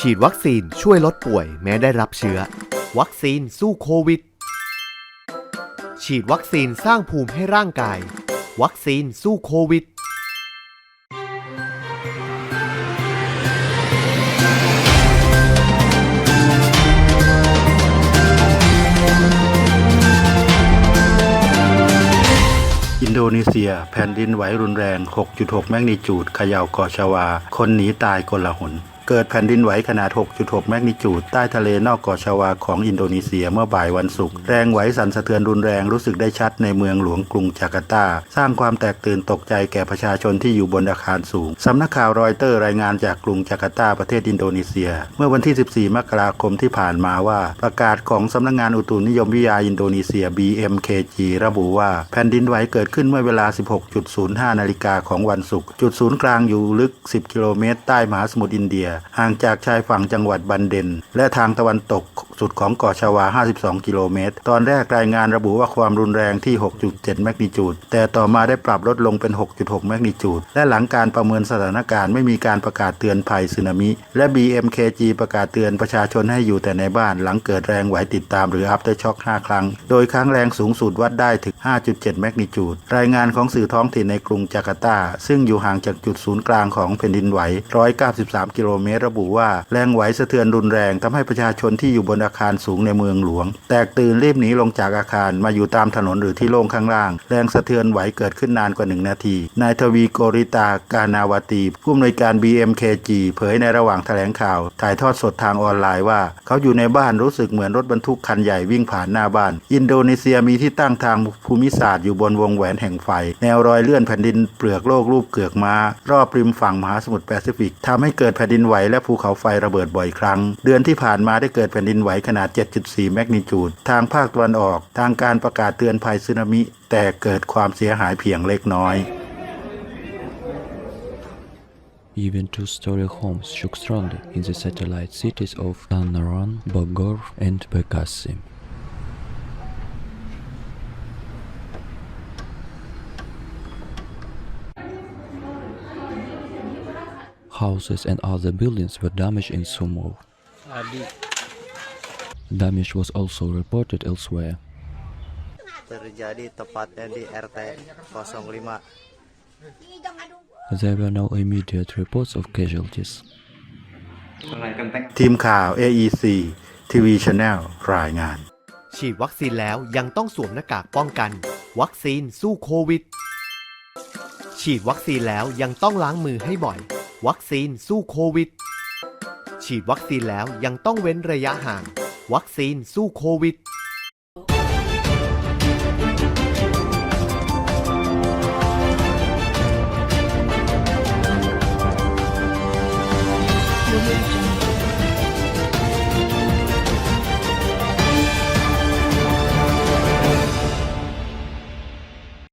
ฉีดวัคซีนช่วยลดป่วยแม้ได้รับเชื้อ วัคซีนสู้โควิด ฉีดวัคซีนสร้างภูมิให้ร่างกาย วัคซีนสู้โควิด อินโดนีเซีย แผ่นดินไหวรุนแรง 6.6 แมกนิจูดเขย่าเกาะชวา คนหนีตายกลหน เกิดแผ่นดินไหวขนาด 6.6 แมกนิจูด ใต้ทะเลนอกเกาะชวาของอินโดนีเซียเมื่อบ่ายวันศุกร์ แรงไหวสั่นสะเทือนรุนแรงรู้สึกได้ชัดในเมืองหลวงกรุงจาการ์ตา สร้างความแตกตื่นตกใจแก่ประชาชนที่อยู่บนอาคารสูง สำนักข่าวรอยเตอร์รายงานจากกรุงจาการ์ตาประเทศอินโดนีเซีย เมื่อวันที่ 14 มกราคมที่ผ่านมาว่า ประกาศของสำนักงานอุตุนิยมวิทยาอินโดนีเซีย BMKG ระบุว่าแผ่นดินไหวเกิดขึ้นเมื่อเวลา 16.05 นาฬิกาของวันศุกร์ จุดศูนย์กลางอยู่ลึก 10 กิโลเมตร ใต้มหาสมุทรอินเดียห่างจากชายฝั่งจังหวัดบันเดนและทางตะวันตก สุดของเกาะชาวา 52 กิโลเมตร ตอนแรกรายงานระบุว่าความรุนแรงที่ 6.7 แมกนิจูด แต่ต่อมาได้ปรับลดลงเป็น 6.6 แมกนิจูด และหลังการประเมินสถานการณ์ไม่มีการประกาศเตือนภัยสึนามิ และ BMKG ประกาศเตือนประชาชนให้อยู่แต่ในบ้านหลังเกิดแรงไหวติดตามหรือ after shock 5 ครั้ง โดยครั้งแรงสูงสุดวัดได้ถึง 5.7 แมกนิจูด รายงานของสื่อท้องถิ่นในกรุงจาการ์ตา ซึ่งอยู่ห่างจากจุดศูนย์กลางของแผ่นดินไหว 193 กิโลเมตร ระบุว่าแรงไหวสะเทือนรุนแรงทำให้ประชาชนที่อยู่บนอาคารสูงในเมืองหลวง แตกตื่นรีบหนีลงจากอาคารมาอยู่ตามถนนหรือที่โล่งข้างล่าง แรงสะเทือนไหวเกิดขึ้นนานกว่าหนึ่งนาที นายทวีโกริตากานาวตีผู้อำนวยการ BMKG เผยในระหว่างแถลงข่าว ถ่ายทอดสดทางออนไลน์ว่า เขาอยู่ในบ้านรู้สึกเหมือนรถบรรทุกคันใหญ่วิ่งผ่านหน้าบ้าน อินโดนีเซียมีที่ตั้งทางภูมิศาสตร์อยู่บนวงแหวนแห่งไฟ แนวรอยเลื่อนแผ่นดินเปลือกโลกรูปเกือกม้ารอบริมฝั่งมหาสมุทรแปซิฟิกทำให้เกิดแผ่นดินไหวและภูเขาไฟระเบิดบ่อยครั้ง เดือนที่ผ่านมาได้เกิดแผ่นดินไหวขนาด 7.4 แมกนิจูด ทางภาคตะวันออกทางการประกาศเตือนภัยสึนามิ แต่เกิดความเสียหายเพียงเล็กน้อย Even two-story homes shook strongly in the satellite cities of Tannaran, Bogor, and Bekasi. Houses and other buildings were damaged in Sumo. Damage was also reported elsewhere. terjadi tepatnya di RT 05 There were no immediate reports of casualties. ทีมข่าว AEC ทีวีช n แนลรายงาน ฉีดวัคซีนแล้วยังต้องสวมหน้ากากป้องกัน วัคซีนสู้โควิด ฉีดวัคซีนแล้วยังต้องล้างมือให้บ่อย วัคซีนสู้โควิด ฉีดวัคซีนแล้วยังต้องเว้นระยะห่าง วัคซีนสู้โควิด